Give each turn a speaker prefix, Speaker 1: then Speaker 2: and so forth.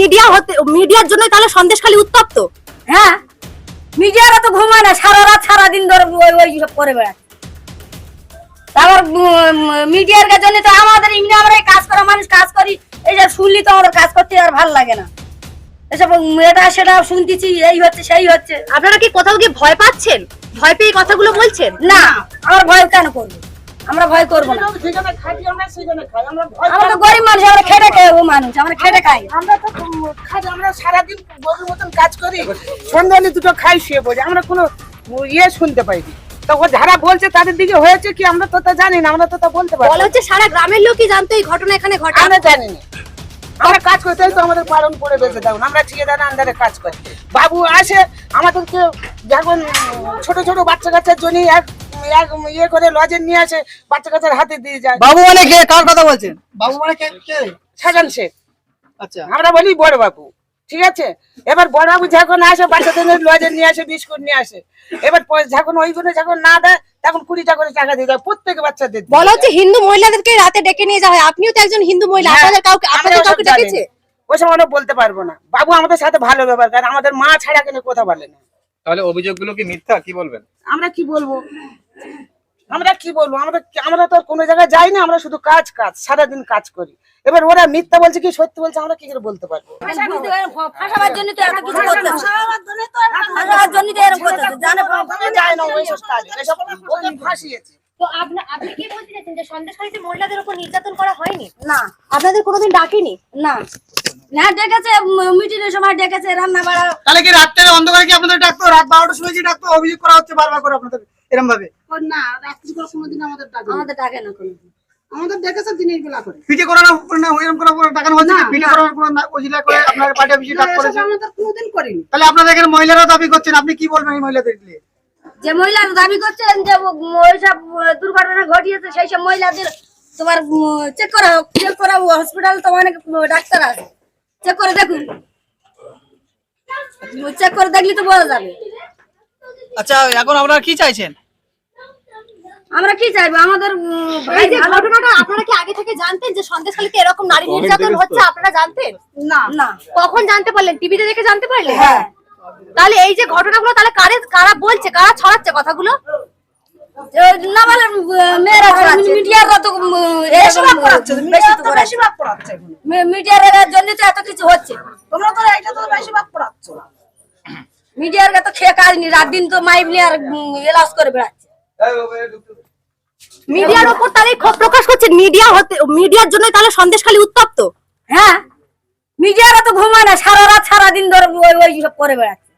Speaker 1: Media হতে মিডিয়ার জন্য তাহলে সন্দেশ সন্দেশখালি উত্তপ্ত?
Speaker 2: হ্যাঁ? মিডিয়ারা তো ঘুমায় না সারা রাত সারা দিন ধরে ওই ওই সব করে বেড়াচ্ছে। তারপর মিডিয়ার জন্য তো আমাদের এমনি আমরা কাজ করা মানুষ কাজ করি এই যে শুনলি তো আমাদের কাজ করতে আর ভালো লাগে না। এসব এটা সেটা শুনতেছি এই হচ্ছে সেই হচ্ছে।
Speaker 1: আপনারা কি কোথাও গিয়ে ভয় পাচ্ছেন? ভয় পেয়ে কথাগুলো বলছেন?
Speaker 2: না আমার ভয় কেন করব? আমরা ভয় করব না।
Speaker 3: আমরা
Speaker 2: গরিব মানুষ আমরা খেটে খাই ও মানুষ আমরা খেটে খাই।
Speaker 3: আমরা তো খাই আমরা সারাদিন গরুর মতন কাজ করি। সন্ধ্যালে দুটো খাই শুয়ে পড়ি। আমরা কোনো ইয়ে শুনতে পাইনি। যারা বলছে তাদের দিকে হয়েছে কি? আমরা তো তা জানি না আমরা তো তা বলতে পারি
Speaker 1: বলা হচ্ছে সারা গ্রামের লোকই জানতো এই ঘটনা এখানে ঘটে।
Speaker 3: আমরা জানি না। আমরা কাজ করতে তো আমাদের পালন করে বেঁচে থাকুন। আমরা ঠিকাদার আন্ডারে কাজ করি। বাবু আসে আমাদেরকে যখন ছোট ছোট বাচ্চা কাচ্চার জন্য এক এক ইয়ে করে লজের নিয়ে আসে বাচ্চা কাচ্চার হাতে দিয়ে যায়।
Speaker 4: বাবু মানে কে? কার কথা বলছেন? বাবু মানে কে? কে?
Speaker 3: সাজান শেখ
Speaker 4: আচ্ছা।
Speaker 3: আমরা বলি বড় বাবু ঠিক আছে? এবার বড় বাবু যখন আসে বাচ্চাদের লজে নিয়ে আসে বিস্কুট নিয়ে আসে। এবার যখন ওইগুলো যখন না দেয় তখন কুড়িটা করে টাকা দিয়ে দেয় প্রত্যেক বাচ্চাদের
Speaker 1: বলা হচ্ছে হিন্দু মহিলাদেরকে রাতে ডেকে নিয়ে যাওয়া হয়। আপনিও তো একজন হিন্দু মহিলা
Speaker 3: হ্যাঁ,
Speaker 1: আপনাদের কাউকে আপনাদের কাউকে ডেকেছে।
Speaker 3: ওসব আমরা বলতে পারব না। বাবু আমাদের সাথে ভালো ব্যবহার করে আমাদের মা ছাড়া কেন কথা বলে না।
Speaker 5: তাহলে অভিযোগগুলো কি মিথ্যা? কি বলবেন?
Speaker 3: আমরা কি বলব? আমরা কি বলব? আমরা আমরা তো আর কোনো জায়গায় যাই না আমরা শুধু কাজ কাজ সারাদিন কাজ করি। এবার ওরা মিথ্যা বলছে কি সত্যি বলছে আমরা কি করে বলতে পারব?
Speaker 2: বুঝতে পারেন, ফ- ফাঁসাবার জন্য তো এত কিছু করতেছে ফাঁসাবার জন্য তো এরকম করতেছে জানে
Speaker 3: যায় না ওইসব কাজ। এসব ওকে ফাঁসিয়েছে।
Speaker 1: তো আপনি আপনি কি বলতে চাইছেন যে সন্দেশখালীতে মহিলাদের উপর নির্যাতন করা হয়নি?
Speaker 2: না।
Speaker 1: আপনাদের কোনোদিন ডাকেনি?
Speaker 2: না। না ডেকেছে মিটিং এর সময় ডেকেছে রান্না বাড়া
Speaker 4: তাহলে কি রাত্রে অন্ধকারে কি আপনাদের ডাকতো? রাত বারোটার সময় কি ডাকতো অভিযোগ করা হচ্ছে বারবার করে আপনাদের। এরকম ভাবে?
Speaker 6: না রাত্রি করে কোনোদিন আমাদের ডাকে
Speaker 2: আমাদের ডাকে না কোনো
Speaker 6: আমাদের ডেকেছে দিনের বেলা করে।
Speaker 4: পিঠে করা না না এরকম করে করে ডাকানো হচ্ছে কি? পিঠে করার কোনো না ওজিলা করে আপনার পার্টি অফিসে ডাক করেছে।
Speaker 6: আমাদের কোনোদিন করিনি।
Speaker 4: তাহলে আপনাদের এখানে মহিলারাও দাবি করছেন আপনি কি বলবেন এই মহিলাদের নিয়ে?
Speaker 2: যে মহিলারা দাবি করছেন যে ওইসব দুর্ঘটনা ঘটিয়েছে সেই সব মহিলাদের তোমার চেক করা হোক চেক করা হসপিটাল তো অনেক ডাক্তার আছে। চেক করে দেখুন। চেক করে দেখলে তো বোঝা যাবে।
Speaker 4: আচ্ছা এখন আপনারা কি চাইছেন?
Speaker 2: আমরা কি চাইব? আমাদের
Speaker 1: এই যে ঘটনাটা আপনারা কি আগে থেকে জানতেন যে সন্দেশখালীতে এরকম নারী নির্যাতন হচ্ছে আপনারা জানতেন?
Speaker 2: না। না।
Speaker 1: কখন জানতে পারলেন? টিভিতে দেখে জানতে পারলেন?
Speaker 2: হ্যাঁ।
Speaker 1: তাহলে এই যে ঘটনাগুলো তাহলে কারে কারা বলছে? কারা ছড়াচ্ছে কথাগুলো?
Speaker 2: না বলে মেয়েরা মিডিয়াররা তো উম, এসব করাচ্ছে বেশি তো করাচ্ছে
Speaker 6: বেশিরভাগ পড়াচ্ছে এখন।
Speaker 2: মিডিয়ার জন্য তো এত কিছু হচ্ছে।
Speaker 6: তোমরা তো এটা তো বেশিরভাগ পড়াচ্ছ
Speaker 2: মিডিয়ার তো খেয়ে কাজ নি রাত দিন তো মাইক নিয়ে আর এলাস করে বেড়াচ্ছে।
Speaker 1: মিডিয়ার ওপর তাহলে ক্ষোভ প্রকাশ করছে, মিডিয়া হতে মিডিয়ার জন্য তাহলে সন্দেশখালী উত্তপ্ত?
Speaker 2: হ্যাঁ? মিডিয়ারা তো ঘুমায় না, সারা রাত সারা দিন ধরে ওই ওই সব করে বেড়াচ্ছে।